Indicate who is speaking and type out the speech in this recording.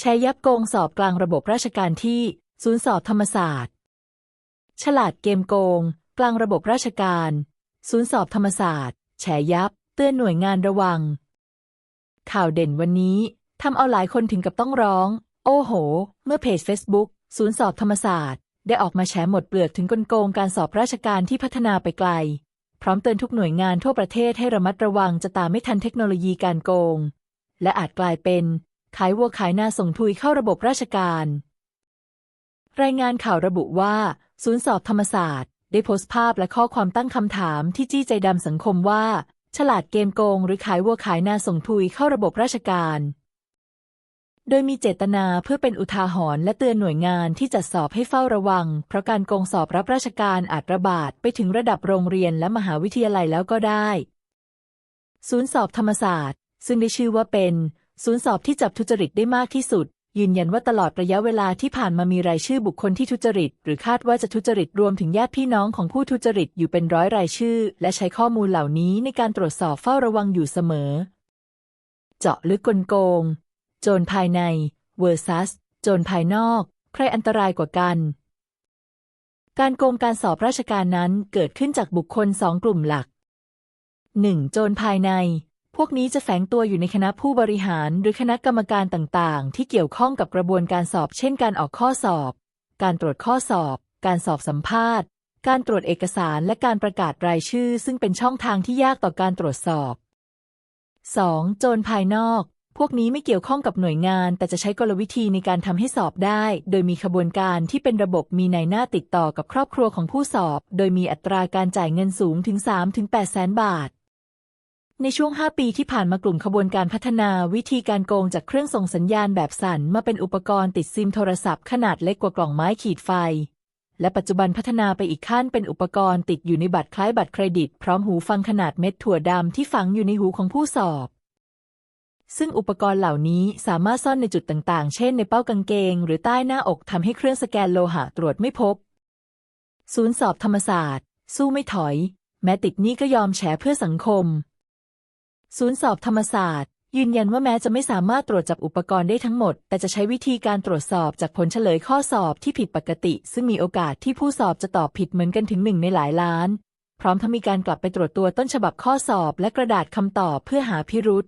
Speaker 1: แชร์ยับโกงสอบกลางระบบราชการที่ ศูนย์สอบธรรมศาสตร์ ฉลาดเกมโกง กลางระบบราชการ ศูนย์สอบธรรมศาสตร์แฉยับ เตือนหน่วยงานระวัง ข่าวเด่นวันนี้ทำเอาหลายคนถึงกับต้องร้อง โอ้โห เมื่อเพจ Facebook ศูนย์สอบธรรมศาสตร์ ได้ออกมาแฉหมดเปลือกถึงกลโกงการสอบราชการที่พัฒนาไปไกล พร้อมเตือนทุกหน่วยงานทั่วประเทศให้ระมัดระวังจะตามไม่ทันเทคโนโลยีการโกง และอาจกลายเป็น ขายวัวขายนาส่งทุยเข้าระบบราชการ รายงานข่าวระบุว่า ศูนย์สอบธรรมศาสตร์ ได้โพสต์ภาพและข้อความตั้งคำถามที่จี้ใจดำสังคมว่า ฉลาดเกมโกง หรือขายวัวขายนาส่งทุยเข้าระบบราชการ โดยมีเจตนาเพื่อเป็นอุทาหรณ์และเตือนหน่วยงานที่จัดสอบให้เฝ้าระวัง เพราะการโกงสอบรับราชการอาจระบาดไปถึงระดับโรงเรียนและมหาวิทยาลัยแล้วก็ได้ ศูนย์สอบธรรมศาสตร์ซึ่งได้ชื่อว่าเป็น ศูนย์สอบที่จับทุจริตได้มากที่สุด ยืนยันว่าตลอดระยะเวลาที่ผ่านมามีรายชื่อบุคคลที่ทุจริต หรือคาดว่าจะทุจริตรวมถึงญาติพี่น้องของผู้ทุจริตอยู่เป็นร้อยรายชื่อ และใช้ข้อมูลเหล่านี้ในการตรวจสอบเฝ้าระวังอยู่เสมอ เจาะลึกกลโกง โจรภายใน versus โจรภายนอก ใครอันตรายกว่ากัน การโกงการสอบราชการนั้นเกิดขึ้นจากบุคคลสองกลุ่มหลัก 1. โจรภายใน พวกนี้จะแฝงตัวอยู่ในคณะผู้บริหารหรือคณะกรรมการต่างๆ ที่เกี่ยวข้องกับกระบวนการสอบ เช่น การออกข้อสอบ การตรวจข้อสอบ การสอบสัมภาษณ์ การตรวจเอกสารและการประกาศรายชื่อ ซึ่งเป็นช่องทางที่ยากต่อการตรวจสอบ 2. โจรภายนอก พวกนี้ไม่เกี่ยวข้องกับหน่วยงาน แต่จะใช้กลวิธีในการทำให้สอบได้ โดยมีขบวนการที่เป็นระบบมีในหน้าติดต่อกับครอบครัวของผู้สอบ โดยมีอัตราการจ่ายเงินสูงถึง 3-8แสนบาท ในช่วง 5 ปีที่ผ่านมากลุ่มขบวนการพัฒนาวิธีการโกงจากเครื่องส่งสัญญาณแบบสั่นมาเป็นอุปกรณ์ติดซิมโทรศัพท์ขนาดเล็กกว่ากล่องไม้ขีดไฟ และปัจจุบันพัฒนาไปอีกขั้นเป็นอุปกรณ์ติดอยู่ในบัตรคล้ายบัตรเครดิต พร้อมหูฟังขนาดเม็ดถั่วดำที่ฝังอยู่ในหูของผู้สอบ ซึ่งอุปกรณ์เหล่านี้สามารถซ่อนในจุดต่างๆ เช่นในเป้ากางเกง หรือใต้หน้าอกทำให้เครื่องสแกนโลหะตรวจไม่พบ ศูนย์สอบธรรมศาสตร์ สู้ไม่ถอย แม้ติดนี้ก็ยอมแฉเพื่อสังคม ศูนย์สอบธรรมศาสตร์ ยืนยันว่าแม้จะไม่สามารถตรวจจับอุปกรณ์ได้ทั้งหมด แต่จะใช้วิธีการตรวจสอบจากผลเฉลยข้อสอบที่ผิดปกติ ซึ่งมีโอกาสที่ผู้สอบจะตอบผิดเหมือนกันถึงหนึ่งในหลายล้าน พร้อมทั้งมีการกลับไปตรวจตัวต้นฉบับข้อสอบ และกระดาษคำตอบเพื่อหาพิรุษ